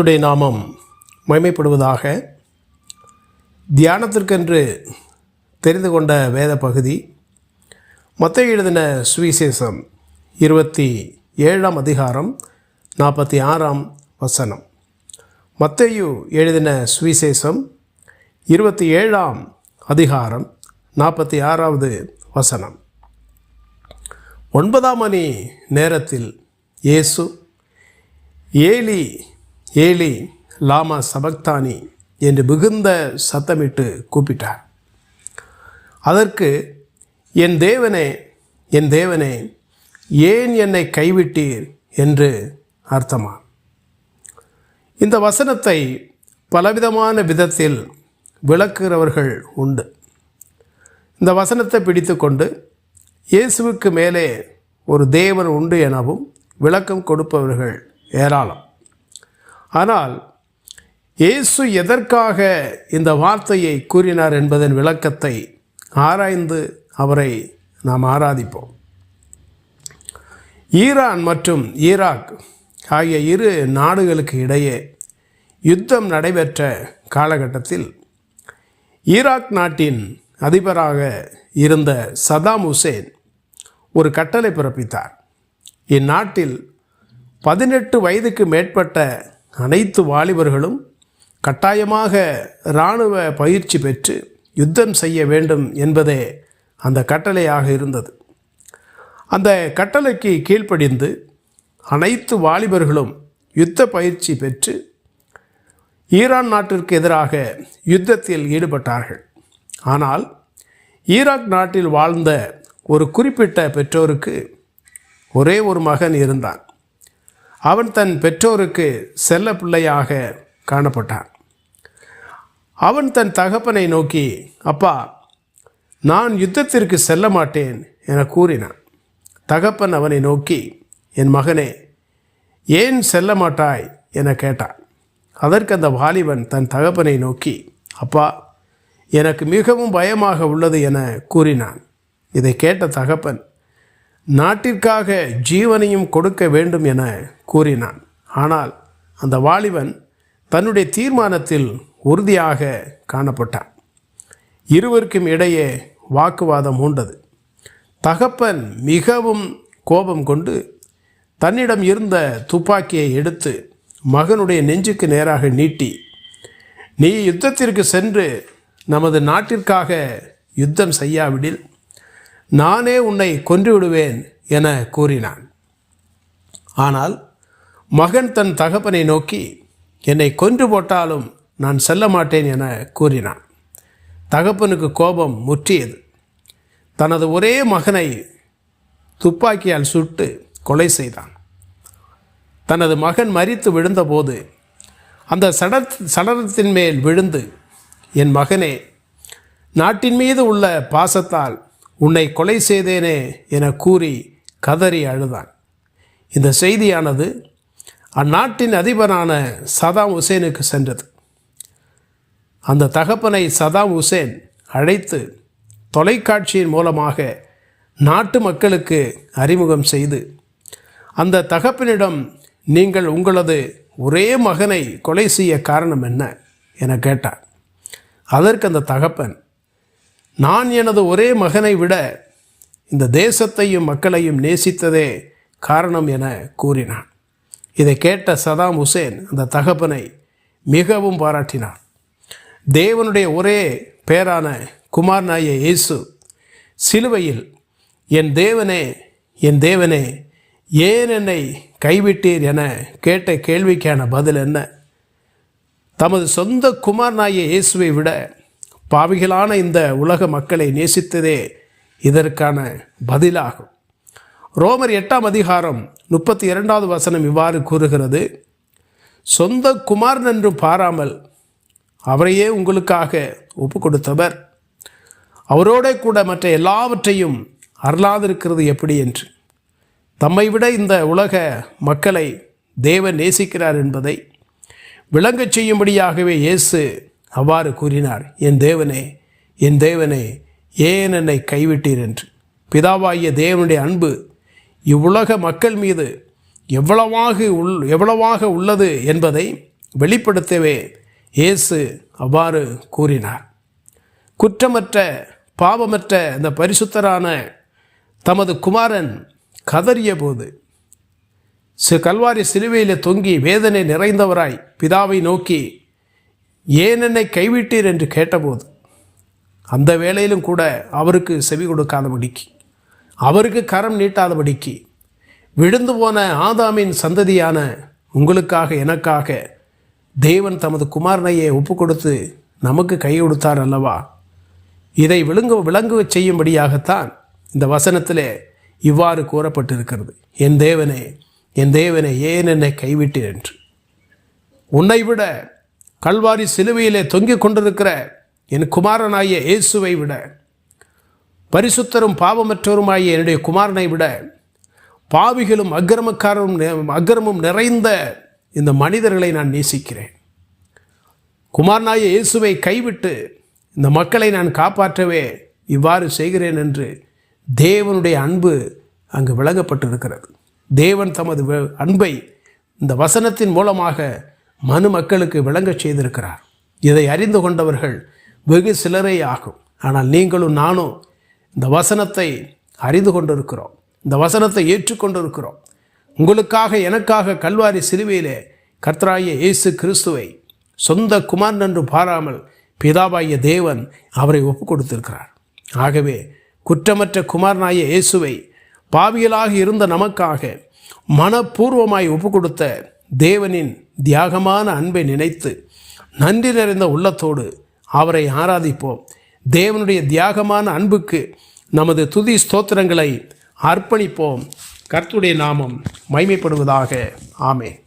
கர்த்துடைய நாமம் மகிமைப்படுவதாக தியானத்திற்கென்று தெரிந்து கொண்ட வேத பகுதி. மத்திய எழுதின சுவிசேஷம் இருபத்தி ஏழாம் அதிகாரம் நாற்பத்தி ஆறாம் வசனம். மத்தையு எழுதின சுவிசேஷம் இருபத்தி ஏழாம் அதிகாரம் நாற்பத்தி ஆறாவது வசனம். ஒன்பதாம் மணி நேரத்தில் இயேசு ஏலி ஏலி லாமா சபக்தானி என்று மிகுந்த சத்தமிட்டு கூப்பிட்டார். அதற்கு என் தேவனே என் தேவனே ஏன் என்னை கைவிட்டீர்? என்று அர்த்தமா இந்த வசனத்தை பலவிதமான விதத்தில் விளக்குகிறவர்கள் உண்டு. இந்த வசனத்தை பிடித்துக்கொண்டு இயேசுவுக்கு மேலே ஒரு தேவன் உண்டு எனவும் விளக்கம் கொடுப்பவர்கள் ஏராளம். ஆனால் இயேசு எதற்காக இந்த வார்த்தையை கூறினார் என்பதன் விளக்கத்தை ஆராய்ந்து அவரை நாம் ஆராதிப்போம். ஈரான் மற்றும் ஈராக் ஆகிய இரு நாடுகளுக்கு இடையே யுத்தம் நடைபெற்ற காலகட்டத்தில் ஈராக் நாட்டின் அதிபராக இருந்த சதாம் ஹுசேன் ஒரு கட்டளை பிறப்பித்தார். இந்நாட்டில் பதினெட்டு வயதுக்கு மேற்பட்ட அனைத்து வாலிபர்களும் கட்டாயமாக இராணுவ பயிற்சி பெற்று யுத்தம் செய்ய வேண்டும் என்பதே அந்த கட்டளையாக இருந்தது. அந்த கட்டளைக்கு கீழ்ப்படிந்து அனைத்து வாலிபர்களும் யுத்த பயிற்சி பெற்று ஈரான் நாட்டிற்கு எதிராக யுத்தத்தில் ஈடுபட்டார்கள். ஆனால் ஈராக் நாட்டில் வாழ்ந்த ஒரு குறிப்பிட்ட பெற்றோருக்கு ஒரே ஒரு மகன் இருந்தான். அவன் தன் பெற்றோருக்கு செல்ல பிள்ளையாக காணப்பட்டான். அவன் தன் தகப்பனை நோக்கி அப்பா நான் யுத்தத்திற்கு செல்ல மாட்டேன் என கூறினான். தகப்பன் அவனை நோக்கி என் மகனே ஏன் செல்ல மாட்டாய்? என கேட்டான். அதற்கு அந்த வாலிபன் தன் தகப்பனை நோக்கி அப்பா எனக்கு மிகவும் பயமாக உள்ளது என கூறினான். இதை கேட்ட தகப்பன் நாட்டிற்காக ஜீவனையும் கொடுக்க வேண்டும் என கூறினான். ஆனால் அந்த வாலிபன் தன்னுடைய தீர்மானத்தில் உறுதியாக காணப்பட்டான். இருவருக்கும் இடையே வாக்குவாதம் உண்டது தகப்பன் மிகவும் கோபம் கொண்டு தன்னிடம் இருந்த துப்பாக்கியை எடுத்து மகனுடைய நெஞ்சுக்கு நேராக நீட்டி நீ யுத்தத்திற்கு சென்று நமது நாட்டிற்காக யுத்தம் செய்யாவிடில் நானே உன்னை கொன்று விடுவேன் என கூறினான். ஆனால் மகன் தன் தகப்பனை நோக்கி என்னை கொன்று போட்டாலும் நான் செல்ல மாட்டேன் என கூறினான். தகப்பனுக்கு கோபம் முற்றியது. தனது ஒரே மகனை துப்பாக்கியால் சுட்டு கொலை செய்தான். தனது மகன் மரித்து விழுந்தபோது அந்த சட சடலத்தின் மேல் விழுந்து என் மகனே நாட்டின் மீது உள்ள பாசத்தால் உன்னை கொலை செய்தேனே என கூறி கதறி அழுதான். இந்த செய்தியானது அந்நாட்டின் அதிபரான சதாம் ஹுசேனுக்கு சென்றது. அந்த தகப்பனை சதாம் ஹுசேன் அழைத்து தொலைக்காட்சியின் மூலமாக நாட்டு மக்களுக்கு அறிமுகம் செய்து அந்த தகப்பனிடம் நீங்கள் உங்களது ஒரே மகனை கொலை செய்ய காரணம் என்ன? என கேட்டார். அதற்கு அந்த தகப்பன் நான் எனது ஒரே மகனை விட இந்த தேசத்தையும் மக்களையும் நேசித்ததே காரணம் என கூறினான். இதை கேட்ட சதாம் ஹுசேன் அந்த தகப்பனை மிகவும் பாராட்டினார் தேவனுடைய ஒரே பேரான குமார் நாய இயேசு சிலுவையில் என் தேவனே என் தேவனே ஏன் என்னை கைவிட்டீர் என கேட்ட கேள்விக்கான பதில் என்ன? தமது சொந்த குமார் நாய இயேசுவை விட பாவிகளான இந்த உலக மக்களை நேசித்ததே இதற்கான பதிலாகும். ரோமர் எட்டாம் அதிகாரம் முப்பத்தி இரண்டாவது வசனம் இவ்வாறு கூறுகிறது. சொந்த குமார் நன்று பாராமல் அவரையே உங்களுக்காக ஒப்பு கொடுத்தவர் அவரோட கூட மற்ற எல்லாவற்றையும் அருளாதிருக்கிறது எப்படி என்று. தம்மை விட இந்த உலக மக்களை தேவன் நேசிக்கிறார் என்பதை விளங்கச் செய்யும்படியாகவே இயேசு அவ்வாறு கூறினார் என் தேவனே என் தேவனே ஏன் என்னை கைவிட்டீர் என்று? பிதாவாகிய தேவனுடைய அன்பு இவ்வுலக மக்கள் மீது எவ்வளவாக உள் எவ்வளவாக உள்ளது என்பதை வெளிப்படுத்தவே இயேசு அவ்வாறு கூறினார். குற்றமற்ற பாவமற்ற இந்த பரிசுத்தரான தமது குமாரன் கதறிய போது கல்வாரி சிலுவையில் தொங்கி வேதனை நிறைந்தவராய் பிதாவை நோக்கி ஏன் என்னை கைவிட்டீர் என்று கேட்டபோது அந்த வேளையிலும் கூட அவருக்கு செவி கொடுக்காதபடிக்கு அவருக்கு கரம் நீட்டாதபடிக்கு விழுந்து போன ஆதாமின் சந்ததியான உங்களுக்காக எனக்காக தேவன் தமது குமாரனையே ஒப்பு கொடுத்து நமக்கு கை கொடுத்தார் அல்லவா? இதை விழுங்கு விளங்க செய்யும்படியாகத்தான் இந்த வசனத்திலே இவ்வாறு கூறப்பட்டிருக்கிறது. என் தேவனே என் தேவனே ஏன் என்னை கைவிட்டீர் என்று? உன்னை விட கல்வாரி சிலுவையிலே தொங்கிக் கொண்டிருக்கிற என் குமாரனாகிய இயேசுவை விட பரிசுத்தரும் பாவமற்றவருமாகிய என்னுடைய குமாரனை விட பாவிகளும் அக்கிரமக்காரரும் அக்கிரமும் நிறைந்த இந்த மனிதர்களை நான் நேசிக்கிறேன். குமாரனாய இயேசுவை கைவிட்டு இந்த மக்களை நான் காப்பாற்றவே இவ்வாறு செய்கிறேன் என்று தேவனுடைய அன்பு அங்கு விளங்கப்பட்டிருக்கிறது. தேவன் தமது வ- அன்பை இந்த வசனத்தின் மூலமாக மனு மக்களுக்கு விளங்கச் செய்திருக்கிறார். இதை அறிந்து கொண்டவர்கள் வெகு சிலரே ஆகும். ஆனால் நீங்களும் நானும் இந்த வசனத்தை அறிந்து கொண்டிருக்கிறோம். இந்த வசனத்தை ஏற்றுக்கொண்டிருக்கிறோம் உங்களுக்காக எனக்காக கல்வாரி சிலுவையிலே கர்த்தராய இயேசு கிறிஸ்துவை சொந்த குமாரன் என்று பாராமல் பிதாபாய தேவன் அவரை ஒப்பு கொடுத்திருக்கிறார். ஆகவே குற்றமற்ற குமாரனாய இயேசுவை பாவியலாக இருந்த நமக்காக மனப்பூர்வமாய் ஒப்பு கொடுத்த தேவனின் தியாகமான அன்பை நினைத்து நன்றி நிறைந்த உள்ளத்தோடு அவரை ஆராதிப்போம். தேவனுடைய தியாகமான அன்புக்கு நமது துதி ஸ்தோத்திரங்களை அர்ப்பணிப்போம். கர்த்துடைய நாமம் மைமைப்படுவதாக ஆமே